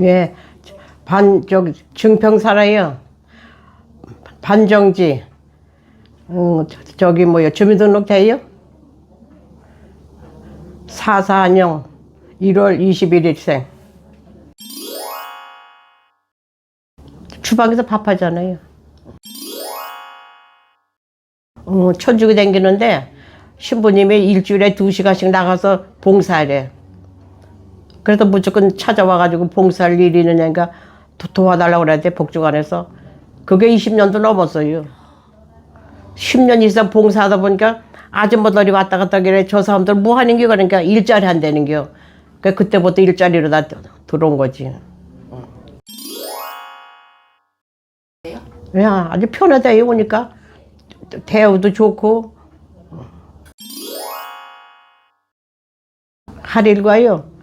예, 반, 저기, 증평 살아요. 반정지. 음, 저- 저기 뭐요, 주민등록 돼요? 사사안녕 1월 21일생. 주방에서 밥하잖아요. 어, 천주교 댕기는데 신부님이 일주일에 두 시간씩 나가서 봉사하래. 그래서 무조건 찾아와가지고 봉사할 일이 있느냐니까 도, 도와달라고 그랬대, 복주관에서. 그게 20년도 넘었어요. 10년 이상 봉사하다 보니까 아줌마들이 왔다 갔다 그래. 저 사람들 뭐 하는 겨? 그러니까 일자리 한다는 겨. 그 그때부터 일자리로 다 들어온 거지. 야, 아주 편하다, 요 오니까. 대우도 좋고. 할 일과요.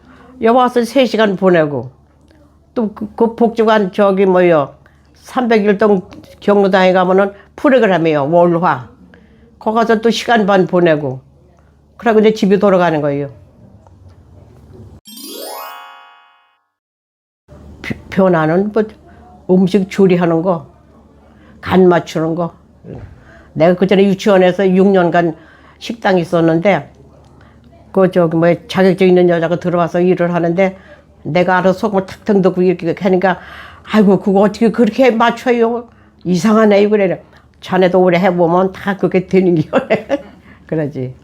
여기 와서 3시간 보내고. 또그 복주관 저기 뭐요. 301동 경로당에 가면은 프로그램이에요. 월화. 거기 가서 또 시간 반 보내고. 그러고 이제 집에 돌아가는 거예요. 비- 변화는 뭐 음식 조리하는 거, 간 맞추는 거. 내가 그 전에 유치원에서 6년간 식당 있었는데, 그 저기 뭐 자격증 있는 여자가 들어와서 일을 하는데, 내가 알아서 소금을 탁탁 넣고 이렇게 하니까, 아이고, 그거 어떻게 그렇게 맞춰요? 이상하네, 그래. 자네도 오래 해보면 다 그게 되는 겨. 그러지.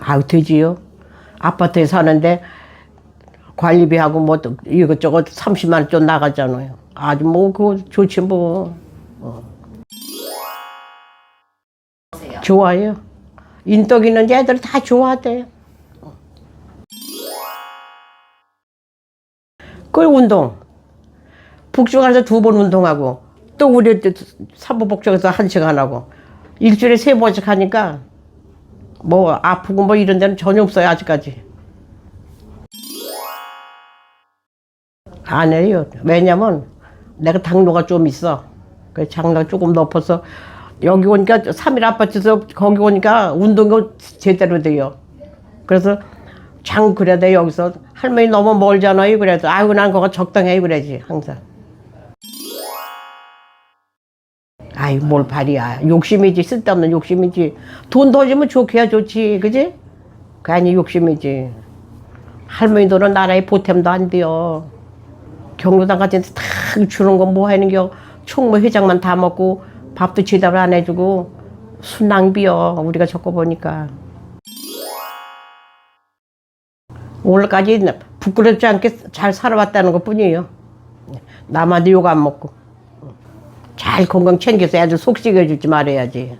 아우, 되지요. 아파트에 사는데, 관리비하고 뭐또 이것저것 30만 원 좀 나가잖아요. 아주 뭐 그거 좋지 뭐. 어. 좋아요. 인덕 있는 애들 다 좋아하대. 그 운동. 북중에서 두 번 운동하고 또 우리 사부복쪽에서 한 시간 하고 일주일에 세 번씩 하니까 뭐 아프고 뭐 이런 데는 전혀 없어요 아직까지. 안 해요. 왜냐면 내가 당뇨가 좀 있어. 그 장당 조금 높아서 여기 오니까 3일 아파트에서 거기 오니까 운동이 제대로 돼요. 그래서 장 그래야 돼 여기서 할머니 너무 멀잖아요. 그래서 아이고 난 그거 적당해 그래지 항상. 아이 뭘 발이야 욕심이지 쓸데없는 욕심이지 돈 더 주면 좋게야 좋지 그지? 그 아니 욕심이지 할머니들은 나라에 보탬도 안 돼요 경로당 같은 데다 주는 건 뭐 하는 겨 총무 회장만 다 먹고 밥도 제대로 안 해주고 순낭비요 우리가 적고 보니까. 오늘까지 부끄럽지 않게 잘 살아왔다는 것 뿐이에요. 남한테 욕 안 먹고. 잘 건강 챙겨서 애들 속 썩여주지 말아야지